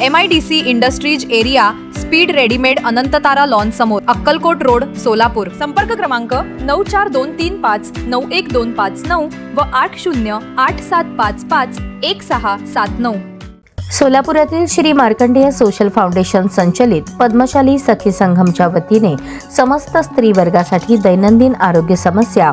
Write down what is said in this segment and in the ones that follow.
M I D C industries area speed readymade Anantatara lawn समोर Akkalkot road Solapur. संपर्क क्रमांक नऊ चार दोन तीन पाच नऊ एक दोन पाच नऊ व आठ शून्य आठ सात पाच पाच एक सहा सात नऊ. सोलापुरातील श्री मार्कंडेय सोशल फाउंडेशन संचलित पद्मशाली सखी संघमच्या वतीने समस्त स्त्री वर्गासाठी दैनंदिन आरोग्य समस्या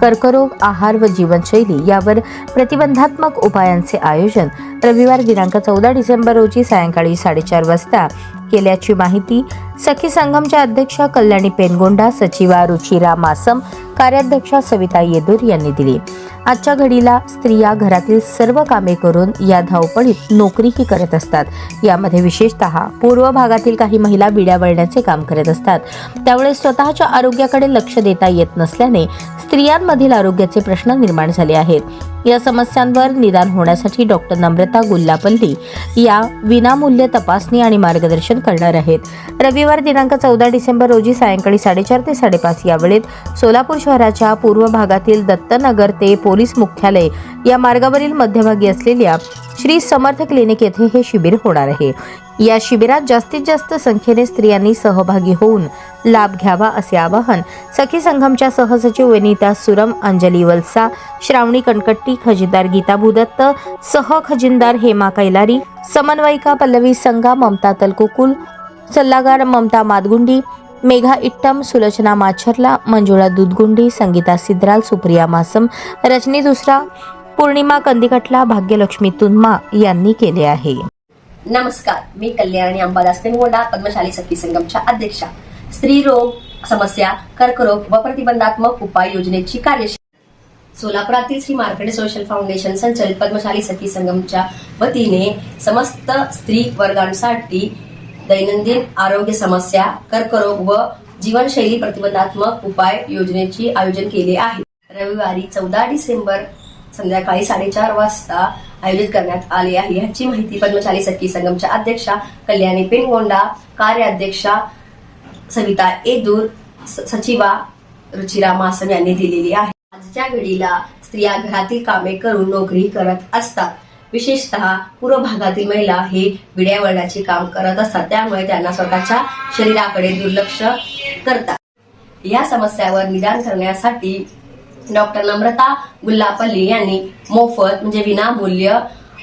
कर्करोग आहार व जीवनशैली यावर प्रतिबंधात्मक उपायांचे आयोजन रविवार दिनांक चौदा डिसेंबर रोजी सायंकाळी साडेचार वाजता केल्याची माहिती सखी संगमच्या अध्यक्षा कल्याणी पेनगोंडा सचिवा रुचिरा मासम कार्याध्यक्षा सविता येदूर यांनी दिली. आजच्या घडीला स्त्रिया घरातील सर्व कामे करून या धावपळीत नोकरीही करत असतात. यामध्ये विशेषतः पूर्व भागातील काही महिला बिड्या वळण्याचे काम करत असतात. त्यामुळे स्वतःच्या आरोग्याकडे लक्ष देता येत नसल्याने स्त्रियांमधील आरोग्याचे प्रश्न निर्माण झाले आहेत. या समस्यांवर निदान होण्यासाठी डॉक्टर नम्रता गुल्लापल्ली या विनामूल्य तपासणी आणि मार्गदर्शन करणार आहेत. रविवार दिनांक चौदा डिसेंबर रोजी सायंकाळी साडेचार ते साडेपाच या वेळेत सोलापूर शहराच्या पूर्व भागातील दत्तनगर ते पोलीस मुख्यालय या मार्गावरील मध्यभागी असलेल्या श्री समर्थ क्लिनिक येथे हे शिबिर होणार आहे. या शिबिरात जास्तीत जास्त संख्येने स्त्रियांनी सहभागी होऊन लाभ घ्यावा असे आवाहन सखी संघमच्या सहसचिव वनिता सुरम अंजली वलसा श्रावणी कणकट्टी खजिनदार गीता भूदत्त सह खजिनदार हेमा कैलारी समन्वयिका पल्लवी संगा ममता तलकुकुल सल्लागार ममता मादगुंडी मेघा इट्टम सुलोचना माछरला मंजुळा दुधगुंडी संगीता सिद्राल सुप्रिया मासम रजनी दुसरा पौर्णिमा कंदिकटला भाग्यलक्ष्मी तुन्मा यांनी केले आहे. नमस्कार मी कल्याणी अंबादास पेनगोंडा पद्मशाली सखी संगमच्या अध्यक्षा. स्त्री रोग समस्या कर्करोग व प्रतिबंधात्मक उपाय योजनेची कार्यशाळा सोलापुरातील श्री मार्केट सोशल फाउंडेशन संचलित पद्मशाली सखी संगमच्या वतीने समस्त स्त्री वर्गांसाठी दैनंदिन आरोग्य समस्या कर्करोग व जीवनशैली प्रतिबंधात्मक उपाय योजनेची आयोजन केले आहे. रविवारी चौदा डिसेंबर संध्याकाळी साडेचार वाजता आयोजित करण्यात आली आहे. याची माहिती पद्मशाली सखी संगमच्या अध्यक्षा कल्याणी पेनगोंडा कार्याध्यक्षा सविता येदूर सचिवा रुचिरा मासम यांनी दिलेली आहे. आजच्या घडीला स्त्रिया घरातील कामे करून नोकरी करत असतात. विशेषतः पूर्व भागातील महिला हे विड्या वळण्याचे काम करत असतात. त्यामुळे त्यांना स्वतःच्या शरीराकडे दुर्लक्ष करतात. या समस्यावर निदान करण्यासाठी डॉक्टर नम्रता गुल्लापल्ली यांनी मोफत म्हणजे विनामूल्य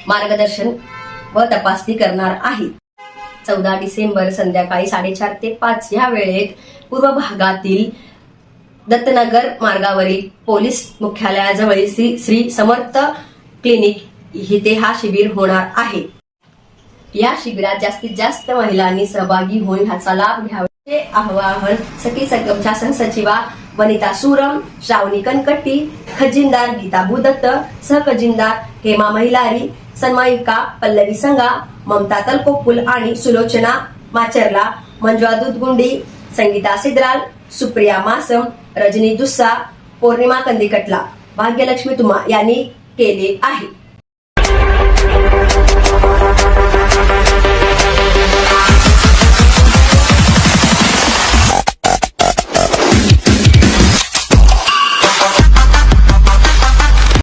मार्गदर्शन व तपासणी करणार आहेत चौदा डिसेंबर संध्याकाळी साडेचार ते पाच या वेळेत पूर्व भागातील दत्तनगर मार्गावरील पोलीस मुख्यालयाजवळील श्री श्री समर्थ क्लिनिक इथे हा शिबिर होणार आहे. या शिबिरात जास्तीत जास्त महिलांनी सहभागी होऊन ह्याचा लाभ घ्यावा. हे आवाहन सखी शासन सचिवा वनिता सुरम श्रावणी कनकट्टी खजिनदार गीता भूदत्त सहखजिनदार हेमा महिलारी सन्मायिका पल्लवी संगा ममता तलकोपुल आणि सुलोचना माचरला मंजुळा दुधगुंडी संगीता सिद्राल सुप्रिया मासम रजनी दुस्सा पौर्णिमा कंदिकटला. भाग्यलक्ष्मी तुमा यांनी केले आहे.